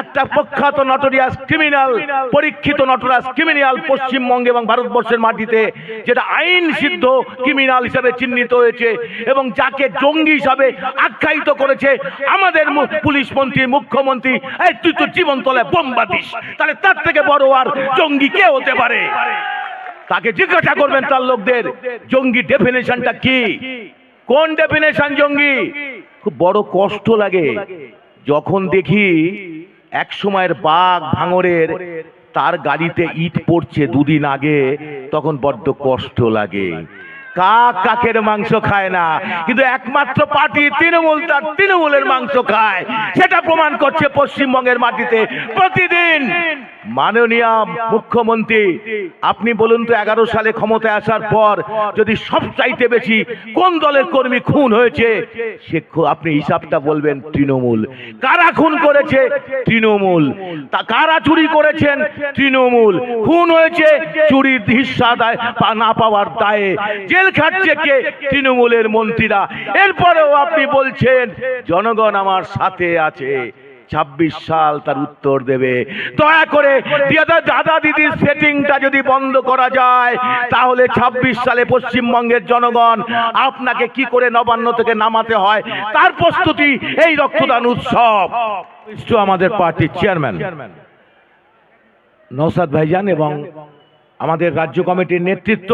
একটা প্রখ্যাত notorious criminal পরীক্ষিত নটোরিয়াস ক্রিমিনাল পশ্চিমবঙ্গ এবং ভারতবর্ষের মাটিতে, যেটা আইন সিদ্ধ ক্রিমিনাল হিসাবে চিহ্নিত হয়েছে এবং যাকে জঙ্গি হিসাবে আখ্যায়িত করেছে আমাদের পুলিশ মন্ত্রী, মুখ্যমন্ত্রী, এই তুই তো জীবন তলায় বোম্বা দিস তাহলে তার থেকে বড় আর জঙ্গি কে হতে পারে? তাকে জিজ্ঞাসা করবেন তার লোকদের, জঙ্গি ডেফিনেশনটা কি? কোন ডেফিনেশন জঙ্গি? খুব বড় কষ্ট লাগে। যখন দেখি এক সময়ের বাঘ ভাঙরের, তার গাড়িতে ইট পড়ছে দুদিন আগে, তখন বড্ড কষ্ট লাগে। কাক কাকের মাংস খায় না, কিন্তু একমাত্র পার্টি তৃণমূল, তার তৃণমূলের মাংস খায়। সেটা প্রমাণ করছে পশ্চিমবঙ্গের মাটিতে। প্রতিদিন মাননীয় মুখ্যমন্ত্রী, আপনি বলুন তো এগারো সালে ক্ষমতায় আসার পর যদি সব চাইতে বেশি কোন দলের কর্মী খুন হয়েছে? সে আপনি হিসাবটা বলবেন তৃণমূল। কারা খুন করেছে? তৃণমূল। তা কারা চুরি করেছেন? তৃণমূল। খুন হয়েছে চুরির হিস্সা দায় না পাওয়ার দায়ে। জেল খাটছে কে? তৃণমূলের মন্ত্রীরা। এরপরেও আপনি বলছেন, জনগণ আমার সাথে আছে। ছাব্বিশ সাল তার উত্তর দেবে। দয়া করে দাদা দাদা দিদির সেটিংটা যদি বন্ধ করা যায়, তাহলে ছাব্বিশ সালে পশ্চিমবঙ্গের জনগণ আপনাকে কি করে নবান্ন থেকে নামাতে হয়? তার প্রস্তুতি এই রক্তদান উৎসব। আমাদের পার্টির চেয়ারম্যান নৌসাদ ভাইজান এবং আমাদের রাজ্য কমিটির নেতৃত্ব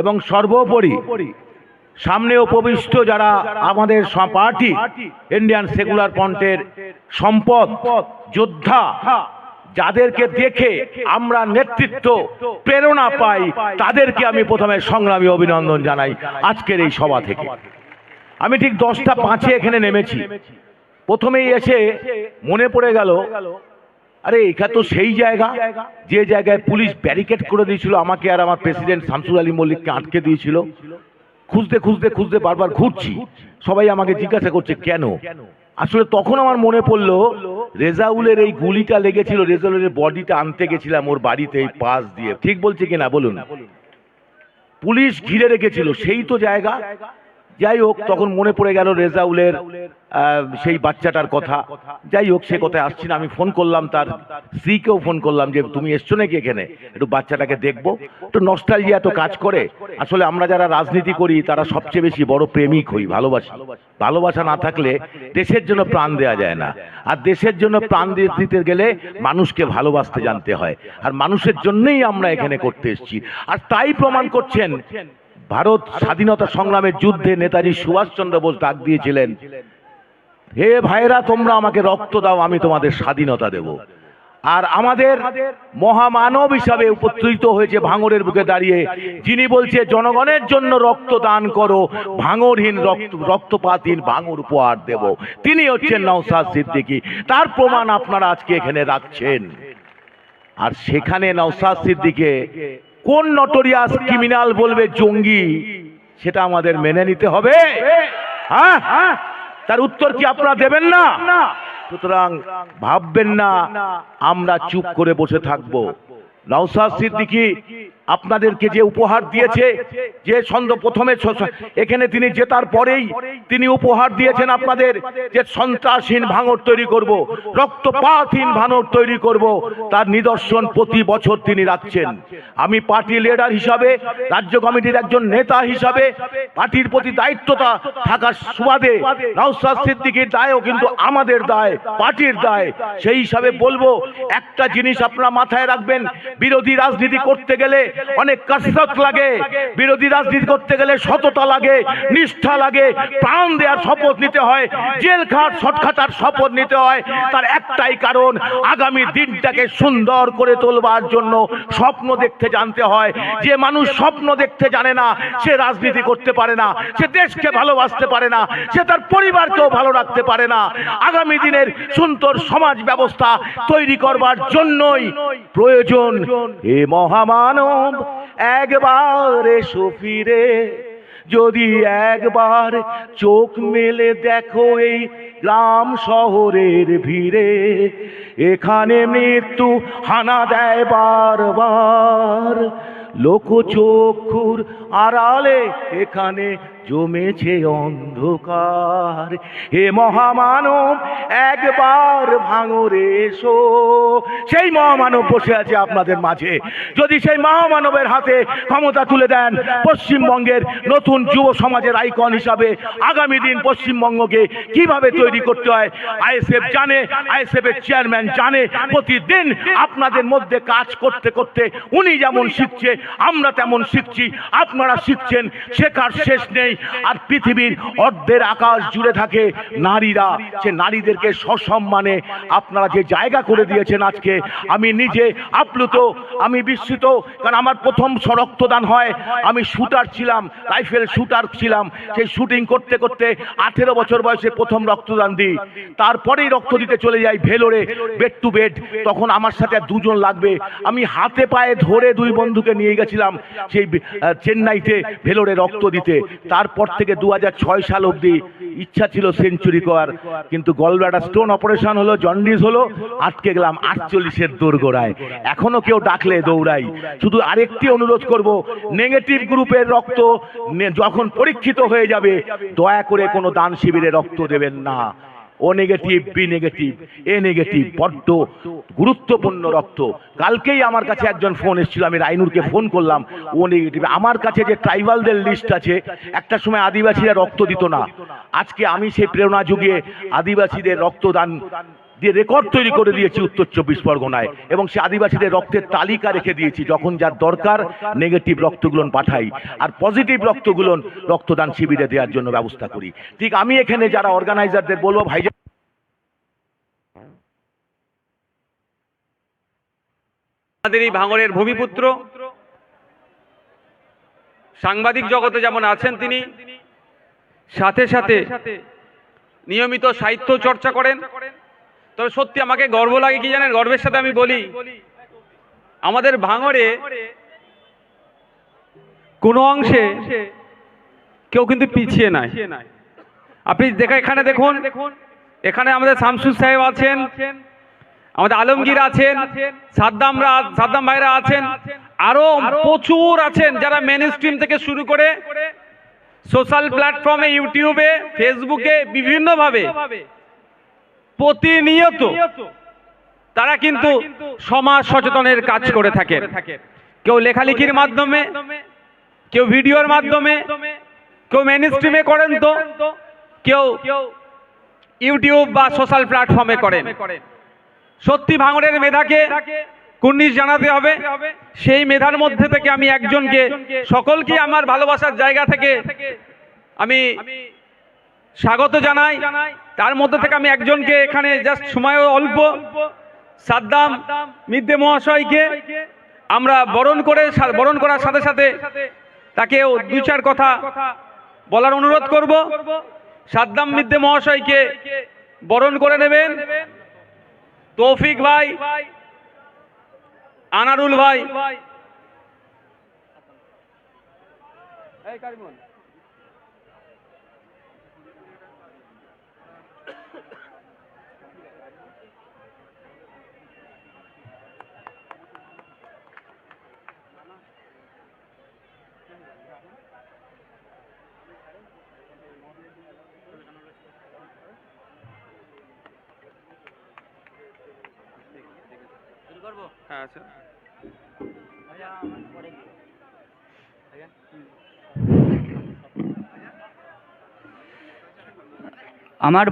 এবং সর্বোপরি সামনে উপবিষ্ট যারা আমাদের পার্টি ইন্ডিয়ান সেকুলার ফ্রন্টের সম্পদ, যোদ্ধা, যাদেরকে দেখে আমরা নেতৃত্ব, প্রেরণা পাই, তাদেরকে আমি প্রথমে সংগ্রামী অভিনন্দন জানাই আজকের এই সভা থেকে। আমি ঠিক দশটা পাঁচে এখানে নেমেছি। প্রথমেই এসে মনে পড়ে গেল, আরে এটা তো সেই জায়গা, যে জায়গায় পুলিশ ব্যারিকেড করে দিয়েছিল আমাকে আর আমার প্রেসিডেন্ট শামসুল আলী মল্লিককে আটকে দিয়েছিল। খুঁজতে খুঁজতে খুঁজতে বারবার ঘুরছি। সবাই আমাকে জিজ্ঞাসা করছে, কেন? আসলে তখন আমার মনে পড়ল, রেজাউলের এই গুলিটা লেগেছিল, রেজাউলের বডিটা আনতে গেছিলাম ওর বাড়িতে এই পাশ দিয়ে। ঠিক বলছে কিনা, বলুন। পুলিশ ঘিরে রেখেছিল, সেই তো জায়গা। যাই হোক, তখন মনে পড়ে গেল রেজাউলের সেই বাচ্চাটার কথা। যাই হোক, সে কথায় আসছি না, আমি ফোন করলাম তার, স্ত্রীকেও ফোন করলাম যে, তুমি এসছো নাকি এখানে? একটু বাচ্চাটাকে দেখব। একটু নস্টালজিয়া এত কাজ করে। আসলে আমরা যারা রাজনীতি করি, তারা সবচেয়ে বেশি বড় প্রেমিক হই, ভালোবাসি। ভালোবাসা না থাকলে দেশের জন্য প্রাণ দেওয়া যায় না। আর দেশের জন্য প্রাণ দিতে গেলে মানুষকে ভালোবাসতে জানতে হয়। আর মানুষের জন্যই আমরা এখানে করতে এসেছি। আর তাই প্রমাণ করছেন ভারত স্বাধীনতা সংগ্রামের যুদ্ধে নেতাজি সুভাষচন্দ্র বোস ডাক দিয়েছিলেন, হে ভাইরা তোমরা আমাকে রক্ত দাও, আমি তোমাদের স্বাধীনতা দেব। আর আমাদের মহামানব হিসাবে উপস্থিত হয়েছে ভাঙরের বুকে দাঁড়িয়ে, যিনি বলছে, জনগণের জন্য রক্ত দান করো ভাঙরহীন রক্ত, রক্তপাতহীন ভাঙর উপহার দেব। তিনি হচ্ছেন নওসাদ সিদ্দিকী। তার প্রমাণ আপনারা আজকে এখানে রাখছেন। আর সেখানে নওসাদ সিদ্দিকে কোন নটোরিয়াস ক্রিমিনাল বলবে জঙ্গি? সেটা আমাদের মেনে নিতে হবে। হ্যাঁ? তার উত্তর কি আপনারা দেবেন না? সুতরাং ভাববেন না, আমরা চুপ করে বসে থাকব। নওসাদ সিদ্দিকি আপনাদেরকে যে উপহার দিয়েছে, যে ছন্দ প্রথমে এখানে তিনি জেতার পরেই তিনি উপহার দিয়েছেন আপনাদের, যে সন্ত্রাসহীন ভাঙর তৈরি করব, রক্তপাতহীন ভাঙর তৈরি করব, তার নিদর্শন প্রতি বছর তিনি রাখছেন। আমি পার্টি লিডার হিসাবে, রাজ্য কমিটির একজন নেতা হিসাবে পার্টির প্রতি দায়িত্বতা থাকার সুবাদে নওসাদ সিদ্দিকির দায়ও কিন্তু আমাদের দায় পার্টির দায়। সেই হিসাবে বলব, একটা জিনিস আপনারা মাথায় রাখবেন, বিরোধী রাজনীতি করতে গেলে অনেক কসরত লাগে বিরোধী রাজনীতি করতে গেলে সততা লাগে নিষ্ঠা লাগে প্রাণ দেওয়ার শপথ নিতে হয় জেল খাট শটখাটার শপথ নিতে হয়। তার একটাই কারণ আগামী দিনটাকে সুন্দর করে তোলবার জন্য স্বপ্ন দেখতে জানতে হয়। যে মানুষ স্বপ্ন দেখতে জানে না সে রাজনীতি করতে পারে না সে দেশকে ভালোবাসতে পারে না সে তার পরিবারকেও ভালো রাখতে পারে না। আগামী দিনের সুন্দর সমাজ ব্যবস্থা তৈরি করবার জন্যই প্রয়োজন এ মহামানব। একবার এসো ফিরে। যদি একবার চোখ মেলে দেখো এই গ্রাম শহরের ভিড়ে, এখানে মৃত্যু হানা দেয় বারবার। লোকচক্ষুর আড়ালে এখানে জমেছে অন্ধকার। হে মহামানব, একবার ভাঙরে এসো। সেই মহামানব বসে আছে আপনাদের মাঝে। যদি সেই মহামানবের হাতে ক্ষমতা তুলে দেন, পশ্চিমবঙ্গের নতুন যুব সমাজের আইকন হিসাবে আগামী দিন পশ্চিমবঙ্গকে কীভাবে তৈরি করতে হয়, আইএসএফ জানে আইএসএফ এর চেয়ারম্যান জানে। প্রতিদিন আপনাদের মধ্যে কাজ করতে করতে উনি যেমন শিখছে, আমরা তেমন শিখছি। আপনারা শিখছেন, শেখার শেষ নেই। আর পৃথিবীর অর্ধের আকাশ জুড়ে থাকে নারীরা। সে নারীদেরকে সসম্মানে আপনারা যে জায়গা করে দিয়েছেন আজকে, আমি নিজে আপ্লুত, আমি বিস্মিত, কারণ আমার প্রথম রক্তদান হয়। আমি শুটার ছিলাম, রাইফেল শুটার ছিলাম। সেই শুটিং করতে করতে আঠেরো বছর বয়সে প্রথম রক্তদান দিই। তারপরেই রক্ত দিতে চলে যাই ভেলোরে বেড টু বেড তখন আমার সাথে দুজন লাগবে। আমি হাতে পায়ে ধরে দুই বন্ধুকে নিয়ে গেছিলাম সেই চেন্নাইতে ভেলোরে রক্ত দিতে। তারপর থেকে দু সাল অবধি ইচ্ছা ছিল সেঞ্চুরি করার। কিন্তু গলব্যাটা স্টোন অপারেশন হলো, জন্ডিস হলো, আটকে গেলাম আটচল্লিশের দোরগোড়ায়। এখনও কেউ ডাকলে দৌড়াই। শুধু আরেকটি অনুরোধ করব, নেগেটিভ গ্রুপের রক্ত যখন পরীক্ষিত হয়ে যাবে, দয়া করে কোনো দান শিবিরে রক্ত দেবেন না। O negative B negative A negative বড্ড গুরুত্বপূর্ণ রক্ত। কালকেই আমার কাছে একজন ফোন এসেছিল, আমি রাইনুরকে ফোন করলাম, ও নেগেটিভ আমার কাছে যে ট্রাইবালদের লিস্ট আছে, একটা সময় আদিবাসীরা রক্ত দিত না। আজকে আমি সেই প্রেরণা যুগিয়ে আদিবাসীদের রক্তদান দিয়ে রেকর্ড তৈরি করে দিয়েছি উত্তর চব্বিশ পরগনায়, এবং সে আদিবাসীদের রক্তের তালিকা রেখে দিয়েছি, যখন যার দরকার নেগেটিভ রক্তগুলোন পাঠাই, আর পজিটিভ রক্তগুলোন রক্তদান শিবিরে দেওয়ার জন্য ব্যবস্থা করি। ঠিক আমি এখানে যারা অর্গানাইজারদের বলব, ভাই আমাদের এই ভাঙড়ের ভূমিপুত্র, সাংবাদিক জগতে যেমন আছেন তিনি, সাথে সাথে নিয়মিত সাহিত্য চর্চা করেন। তবে সত্যি আমাকে গর্ব লাগে কি জানেন? গর্বের সাথে আমি বলি, আমাদের ভাঙড়ে কোনো অংশে কেউ কিন্তু পিছিয়ে নাই। আপনি দেখা এখানে দেখুন, এখানে আমাদের শামসুর সাহেব আছেন, আমাদের আলমগীর আছেন, সাদ্দামরা, সাদ্দাম ভাইরা আছেন, আরও প্রচুর আছেন যারা মেন স্ট্রিম থেকে শুরু করে সোশ্যাল প্ল্যাটফর্মে ইউটিউবে ফেসবুকে বিভিন্নভাবে প্রতিনিয়ত তারা কিন্তু সমাজ সচেতনের কাজ করে থাকে কেউ লেখালেখির মাধ্যমে কেউ ভিডিওর মাধ্যমে কেউ মেন স্ট্রিমে করেন তো কেউ ইউটিউব বা সোশ্যাল প্ল্যাটফর্মে করেন। সত্যি ভাঙড়ের মেধাকে কুর্নিশ জানাতে হবে। সেই মেধার মধ্যে থেকে আমি একজনকে সকলকে আমার ভালোবাসার জায়গা থেকে আমি স্বাগত জানাই। তার মধ্যে থেকে আমি একজনকে এখানে জাস্ট সময় অল্প। সাদ্দাম মিদ্দে মহাশয়কে আমরা বরণ করে বরণ করার সাথে সাথে তাকেও দুই চার কথা বলার অনুরোধ করব। সাদ্দাম মিদ্দে মহাশয়কে বরণ করে নেবেন। তৌফিক ভাই, আনারুল ভাই। হ্যাঁ আচ্ছা আমার